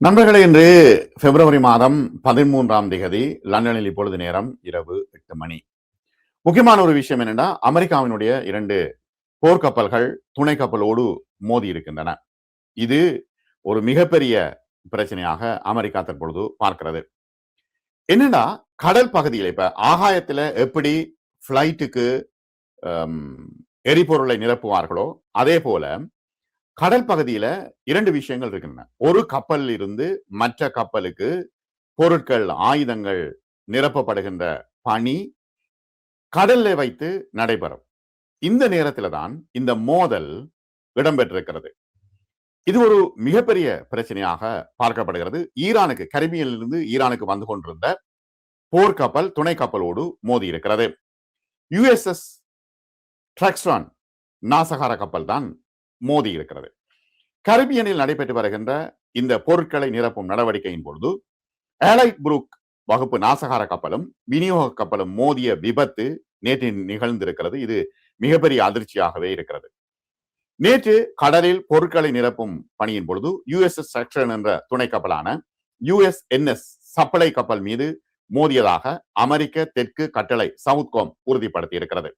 நண்பர்களே இன்று பிப்ரவரி மாதம் பதிமூன்றாம் திகதி லண்டனில் இப்பொழுது நேரம் இரவு எட்டு மணி. முக்கியமான ஒரு விஷயம் என்னன்னா அமெரிக்காவினுடைய இரண்டு போர்க்கப்பல்கள் துணை கப்பலோடு மோதி இருக்கின்றன. இது ஒரு மிகப்பெரிய பிரச்சனையாக அமெரிக்கா தற்பொழுது பார்க்கிறது. என்னன்னா கடல் பகுதியில் இப்ப ஆகாயத்துல எப்படி பிளைட்டுக்கு எரிபொருளை நிரப்புவார்களோ அதே போல கடல் பகுதியில இரண்டு விஷயங்கள் இருக்கின்றன ஒரு கப்பலில் இருந்து மற்ற கப்பலுக்கு பொருட்கள் ஆயுதங்கள் நிரப்பப்படுகின்ற பணி கடல்ல வைத்து நடைபெறும். இந்த நேரத்துல தான் இந்த மோதல் இடம்பெற்றிருக்கிறது. இது ஒரு மிகப்பெரிய பிரச்சனையாக பார்க்கப்படுகிறது. ஈரானுக்கு கரிபியனிலிருந்து ஈரானுக்கு வந்து கொண்டிருந்த போர்க்கப்பல் துணை கப்பலோடு மோதி இருக்கிறது. யுஎஸ்எஸ் ட்ரக்ஸ்டான் நாசகார கப்பல் தான் மோதி இருக்கிறது. கரிபியனில் நடைபெற்று வருகின்ற இந்த பொருட்களை நிரப்பும் நடவடிக்கையின் பொழுது ஏலைட் புரூக் வகுப்பு நாசகார கப்பலும் விநியோக கப்பலும் மோதிய விபத்து நேற்று நிகழ்ந்திருக்கிறது. இது மிகப்பெரிய அதிர்ச்சியாகவே இருக்கிறது. நேற்று கடலில் பொருட்களை நிரப்பும் பணியின் பொழுது யுஎஸ்எஸ் செக்ஷன் என்ற துணை கப்பலான யுஎஸ் என்எஸ் சப்ளை கப்பல் மீது மோதியதாக அமெரிக்க தெற்கு கட்டளை சவுத்கோம் உறுதிப்படுத்தி இருக்கிறது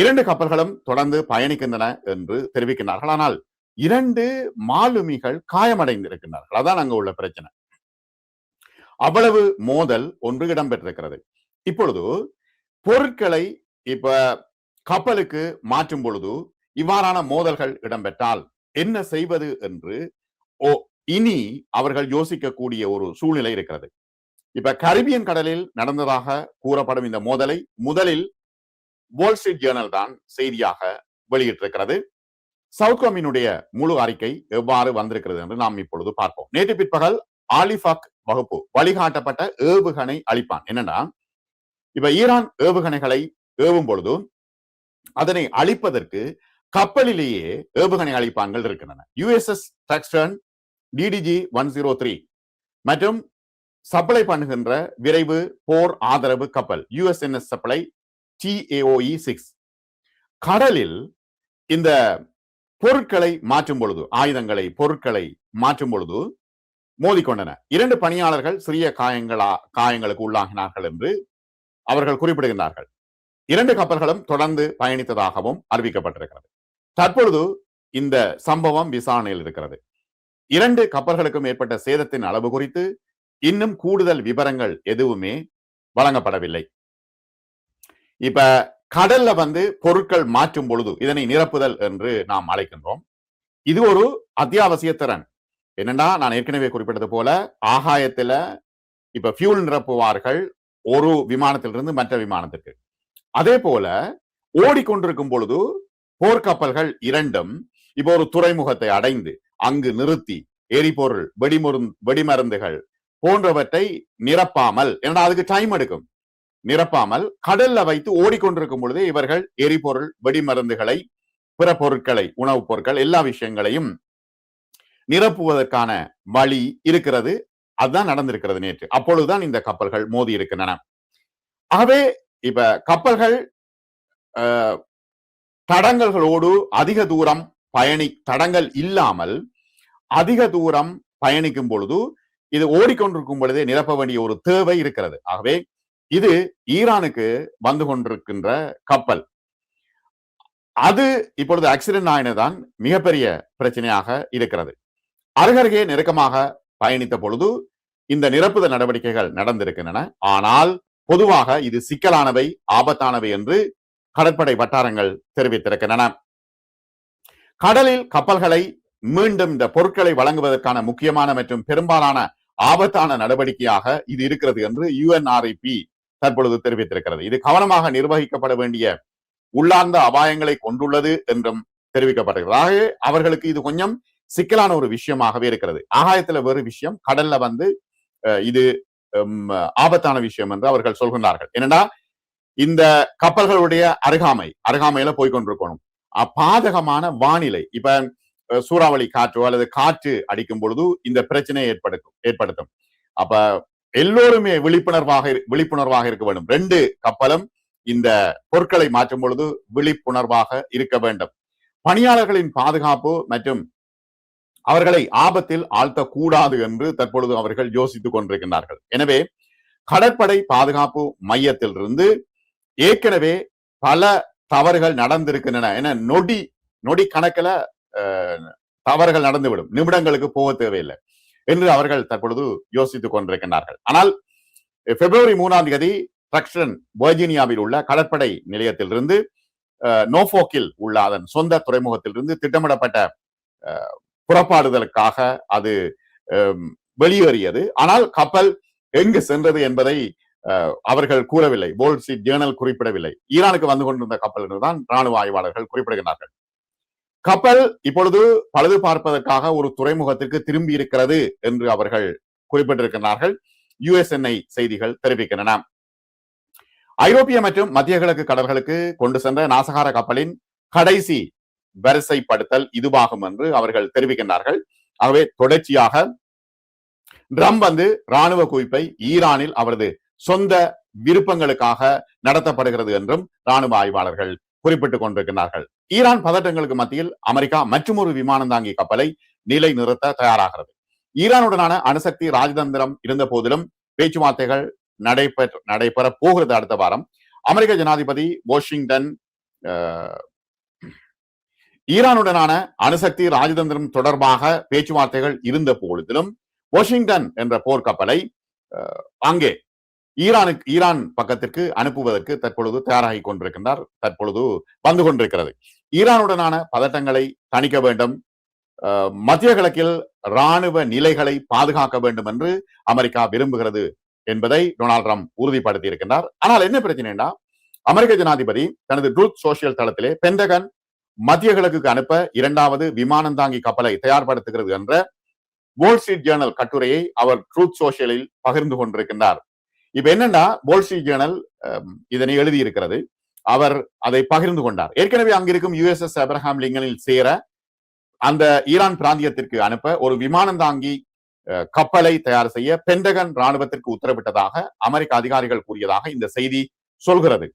இரண்டு கப்பல்களும் தொடர்ந்து பயணிக்கின்றன என்று தெரிவிக்கின்றார்கள். ஆனால் இரண்டு மாலுமிகள் காயமடைந்திருக்கின்றார்கள். அதான் அங்க உள்ள பிரச்சனை. அவ்வளவு மோதல் ஒன்று இடம்பெற்றிருக்கிறது. இப்பொழுது பொருட்களை இப்ப கப்பலுக்கு மாற்றும் பொழுது இவ்வாறான மோதல்கள் இடம்பெற்றால் என்ன செய்வது என்று ஓ இனி அவர்கள் யோசிக்கக்கூடிய ஒரு சூழ்நிலை இருக்கிறது. இப்ப கரிபியன் கடலில் நடந்ததாக கூறப்படும் இந்த மோதலை முதலில் வால் ஸ்ட்ரீட் ஜேர்னல் தான் செய்தியாக வெளியிட்டிருக்கிறது. சவுகோமினுடைய முழு அறிக்கை எவ்வாறு வந்திருக்கிறது என்று நாம் இப்பொழுது பார்ப்போம். நேற்று பிற்பகல் ஆலிஃபாக் வகுப்பு வழிகாட்டப்பட்ட ஏவுகணை அளிப்பான். என்னன்னா இப்ப ஈரான் ஏவுகணைகளை ஏவும் பொழுது அதனை அழிப்பதற்கு கப்பலிலேயே ஏவுகணை அளிப்பான்கள் இருக்கின்றன. USS டக்ஸ்டன் DDG one zero three மற்றும் சப்ளை பண்ணுகின்ற விரைவு போர் ஆதரவு கப்பல் யுஎஸ்என்எஸ் சப்ளை டிஏஓஇ சிக்ஸ் கடலில் இந்த பொருட்களை மாற்றும் பொழுது ஆயுதங்களை பொருட்களை மாற்றும் பொழுது மோதிக்கொண்டன. இரண்டு பணியாளர்கள் சிறிய காயங்களா காயங்களுக்கு உள்ளாகினார்கள் என்று அவர்கள் குறிப்பிடுகின்றார்கள். இரண்டு கப்பல்களும் தொடர்ந்து பயணித்ததாகவும் அறிவிக்கப்பட்டிருக்கிறது. தற்பொழுது இந்த சம்பவம் விசாரணையில் இருக்கிறது. இரண்டு கப்பல்களுக்கும் ஏற்பட்ட சேதத்தின் அளவு குறித்து இன்னும் கூடுதல் விவரங்கள் எதுவுமே வழங்கப்படவில்லை. இப்ப கடல்ல வந்து பொருட்கள் மாற்றும் பொழுது இதனை நிரப்புதல் என்று நாம் அழைக்கின்றோம். இது ஒரு அத்தியாவசிய திறன். என்னன்னா நான் ஏற்கனவே குறிப்பிட்டது போல ஆகாயத்துல இப்ப ஃபியூல் நிரப்புவார்கள் ஒரு விமானத்திலிருந்து மற்ற விமானத்திற்கு. அதே போல ஓடிக்கொண்டிருக்கும் பொழுது போர்க்கப்பல்கள் இரண்டும் இப்போ ஒரு துறைமுகத்தை அடைந்து அங்கு நிறுத்தி எரிபொருள் வெடிமருந் வெடிமருந்துகள் போன்றவற்றை நிரப்பாமல் ஏன்னா அதுக்கு டைம் எடுக்கும்? நிரப்பாமல் கடல்ல வைத்து ஓடிக்கொண்டிருக்கும் பொழுதே இவர்கள் எரிபொருள் வெடிமருந்துகளை பிற பொருட்களை உணவுப் பொருட்கள் எல்லா விஷயங்களையும் நிரப்புவதற்கான வழி இருக்கிறது. அதுதான் நடந்திருக்கிறது நேற்று. அப்பொழுதுதான் இந்த கப்பல்கள் மோதி இருக்கின்றன. ஆகவே இப்ப கப்பல்கள் தடங்கல்களோடு அதிக தூரம் பயணி தடங்கள் இல்லாமல் அதிக தூரம் பயணிக்கும் பொழுது இது ஓடிக்கொண்டிருக்கும் பொழுதே நிரப்ப வேண்டிய ஒரு தேவை இருக்கிறது. ஆகவே இது ஈரானுக்கு வந்து கொண்டிருக்கின்ற கப்பல். அது இப்பொழுது ஆக்சிடென்ட் ஆயினதான் மிகப்பெரிய பிரச்சனையாக இருக்கிறது. அருகருகே நெருக்கமாக பயணித்த பொழுது இந்த நிரப்புதல் நடவடிக்கைகள் நடந்திருக்கின்றன. ஆனால் பொதுவாக இது சிக்கலானவை ஆபத்தானவை என்று கடற்படை வட்டாரங்கள் தெரிவித்திருக்கின்றன. கடலில் கப்பல்களை மீண்டும் இந்த பொருட்களை வழங்குவதற்கான முக்கியமான மற்றும் பெரும்பாலான ஆபத்தான நடவடிக்கையாக இது இருக்கிறது என்று யுஎன்ஆர்ஐபி தற்பொழுது தெரிவித்திருக்கிறது. இது கவனமாக நிர்வகிக்கப்பட வேண்டிய உள்ளார்ந்த அபாயங்களை கொண்டுள்ளது என்றும் தெரிவிக்கப்பட்டிருக்கிறது ஆகவே அவர்களுக்கு இது கொஞ்சம் சிக்கலான ஒரு விஷயமாகவே இருக்கிறது. ஆகாயத்துல வேறு விஷயம் கடல்ல வந்து இது ஆபத்தான விஷயம் என்று அவர்கள் சொல்கின்றார்கள். என்னன்னா இந்த கப்பல்களுடைய அருகாமை அருகாமையில போய்கொண்டிருக்கணும் பாதகமான வானிலை இப்ப சூறாவளி காற்றோ அல்லது காற்று அடிக்கும் பொழுது இந்த பிரச்சனையை ஏற்படுத்தும் ஏற்படுத்தும். அப்ப எல்லோருமே விழிப்புணர்வாக விழிப்புணர்வாக இருக்க வேண்டும். ரெண்டு கப்பலும் இந்த பொருட்களை மாற்றும் பொழுது விழிப்புணர்வாக இருக்க வேண்டும். பணியாளர்களின் பாதுகாப்பு மற்றும் அவர்களை ஆபத்தில் ஆழ்த்தக்கூடாது என்று தற்பொழுது அவர்கள் யோசித்துக் கொண்டிருக்கின்றார்கள். எனவே கடற்படை பாதுகாப்பு மையத்திலிருந்து ஏற்கனவே பல தவறுகள் நடந்திருக்கின்றன என நொடி நொடி கணக்கில் தவறுகள் நடந்துவிடும். நிமிடங்களுக்கு போக தேவையில்லை. என்று அவர்கள் தற்பொழுது யோசித்துக் கொண்டிருக்கின்றார்கள். ஆனால் பிப்ரவரி மூணாம் தேதி ட்ரக்ஸ்டன் வர்ஜீனியாவில் உள்ள கடற்படை நிலையத்திலிருந்து நோஃபோக்கில் உள்ள அதன் சொந்த துறைமுகத்திலிருந்து திட்டமிடப்பட்ட புறப்பாடுதலுக்காக அது வெளியேறியது. ஆனால் கப்பல் எங்கு சென்றது என்பதை அவர்கள் கூறவில்லை. போல் ஜேர்னல் குறிப்பிடவில்லை. ஈரானுக்கு வந்து கொண்டிருந்த கப்பல் என்றுதான் ராணுவ ஆய்வாளர்கள் குறிப்பிடுகிறார்கள் கப்பல் இப்பொழுது பழுது பார்ப்பதற்காக ஒரு துறைமுகத்திற்கு திரும்பி இருக்கிறது என்று அவர்கள் குறிப்பிட்டிருக்கிறார்கள். யுஎஸ்என்ஐ செய்திகள் தெரிவிக்கின்றன. ஐரோப்பிய மற்றும் மத்திய கிழக்கு கடல்களுக்கு கொண்டு சென்ற நாசகார கப்பலின் கடைசி வரிசைப்படுத்தல் இதுவாகும் என்று அவர்கள் தெரிவிக்கின்றார்கள். ஆகவே தொடர்ச்சியாக ட்ரம் வந்து ராணுவ குவிப்பை ஈரானில் அவரது சொந்த விருப்பங்களுக்காக நடத்தப்படுகிறது என்றும் ராணுவ ஆய்வாளர்கள் குறிப்பிட்டுக் கொண்டிருக்கிறார்கள் ஈரான் பதட்டங்களுக்கு மத்தியில் அமெரிக்கா மற்றொரு விமானம் தாங்கி கப்பலை நிலை நிறுத்த தயாராகிறது. ஈரானுடனான அணுசக்தி ராஜதந்திரம் இருந்த போதிலும் பேச்சுவார்த்தைகள் நடைபெற்ற நடைபெற போகிறது அடுத்த வாரம். அமெரிக்க ஜனாதிபதி வாஷிங்டன் ஈரானுடனான அணுசக்தி ராஜதந்திரம் தொடர்பாக பேச்சுவார்த்தைகள் இருந்த போதிலும் வாஷிங்டன் என்ற போர்க்கப்பலை அங்கே ஈரானுக்கு ஈரான் பக்கத்திற்கு அனுப்புவதற்கு தற்பொழுது தயாராகி கொண்டிருக்கின்றார். தற்பொழுது வந்து கொண்டிருக்கிறது. ஈரானுடனான பதட்டங்களை தணிக்க வேண்டும். மத்திய கிழக்கில் இராணுவ நிலைகளை பாதுகாக்க வேண்டும் என்று அமெரிக்கா விரும்புகிறது என்பதை டொனால்ட் ட்ரம்ப் உறுதிப்படுத்தி இருக்கின்றார் ஆனால் என்ன பிரச்சனைனா அமெரிக்க ஜனாதிபதி தனது ட்ரூத் சோசியல் தளத்திலே பெந்தகன் மத்திய கிழக்குக்கு அனுப்ப இரண்டாவது விமானம் தாங்கி கப்பலை தயார்படுத்துகிறது என்ற வால் ஸ்ட்ரீட் ஜேர்னல் கட்டுரையை அவர் ட்ரூத் சோசியலில் பகிர்ந்து கொண்டிருக்கின்றார். இப்ப என்னன்னா வால் ஜேர்னல் இதனை எழுதியிருக்கிறது. அவர் அதை பகிர்ந்து கொண்டார். ஏற்கனவே அங்கிருக்கும் யுஎஸ்எஸ் அப்ரஹாம் லிங்கனில் சேர அந்த ஈரான் பிராந்தியத்திற்கு அனுப்ப ஒரு விமானம் தாங்கி கப்பலை தயார் செய்ய பென்டகன் ராணுவத்திற்கு உத்தரவிட்டதாக அமெரிக்க அதிகாரிகள் கூறியதாக இந்த செய்தி சொல்கிறது.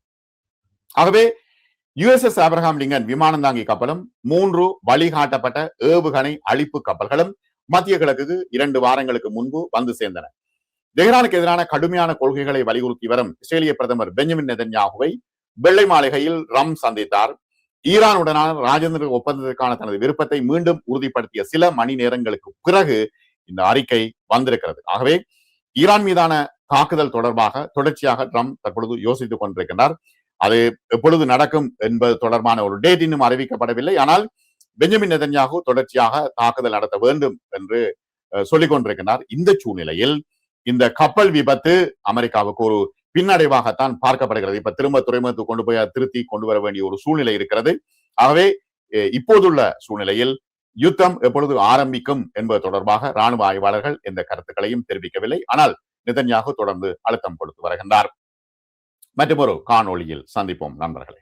ஆகவே யுஎஸ்எஸ் அப்ரஹாம் லிங்கன் விமானம் தாங்கி கப்பலும் மூன்று வழிகாட்டப்பட்ட ஏவுகணை அழிப்பு கப்பல்களும் மத்திய கிழக்குக்கு இரண்டு வாரங்களுக்கு முன்பு வந்து சேர்ந்தன. தெஹ்ரானுக்கு எதிரான கடுமையான கொள்கைகளை வலியுறுத்தி வரும் இஸ்ரேலிய பிரதமர் பெஞ்சமின் நெதன்யாகுவை வெள்ளை மாளிகையில் ரம் சந்தித்தார். ஈரானுடனான ராஜேந்திர ஒப்பந்தத்திற்கான தனது விருப்பத்தை மீண்டும் உறுதிப்படுத்திய சில மணி நேரங்களுக்கு பிறகு இந்த அறிக்கை வந்திருக்கிறது. ஆகவே ஈரான் மீதான தாக்குதல் தொடர்பாக தொடர்ச்சியாக ட்ரம்ப் தற்பொழுது யோசித்துக் கொண்டிருக்கின்றார். அது எப்பொழுது நடக்கும் என்பது தொடர்பான ஒரு டேட் இன்னும் அறிவிக்கப்படவில்லை. ஆனால் பெஞ்சமின் நெதன்யாகு தொடர்ச்சியாக தாக்குதல் நடத்த வேண்டும் என்று சொல்லிக் கொண்டிருக்கிறார் இந்த சூழ்நிலையில் இந்த கப்பல் விபத்து அமெரிக்காவுக்கு ஒரு பின்னடைவாகத்தான் பார்க்கப்படுகிறது. இப்ப திரும்ப துறைமுகத்துக்கு கொண்டு போய் திருத்தி கொண்டு வர வேண்டிய ஒரு சூழ்நிலை இருக்கிறது. ஆகவே இப்போதுள்ள சூழ்நிலையில் யுத்தம் எப்பொழுது ஆரம்பிக்கும் என்பது தொடர்பாக ராணுவ ஆய்வாளர்கள் எந்த கருத்துக்களையும் தெரிவிக்கவில்லை. ஆனால் நிதன்யாகு தொடர்ந்து அழுத்தம் கொடுத்து வருகின்றார். மற்றொரு காணொளியில் சந்திப்போம் நண்பர்களே.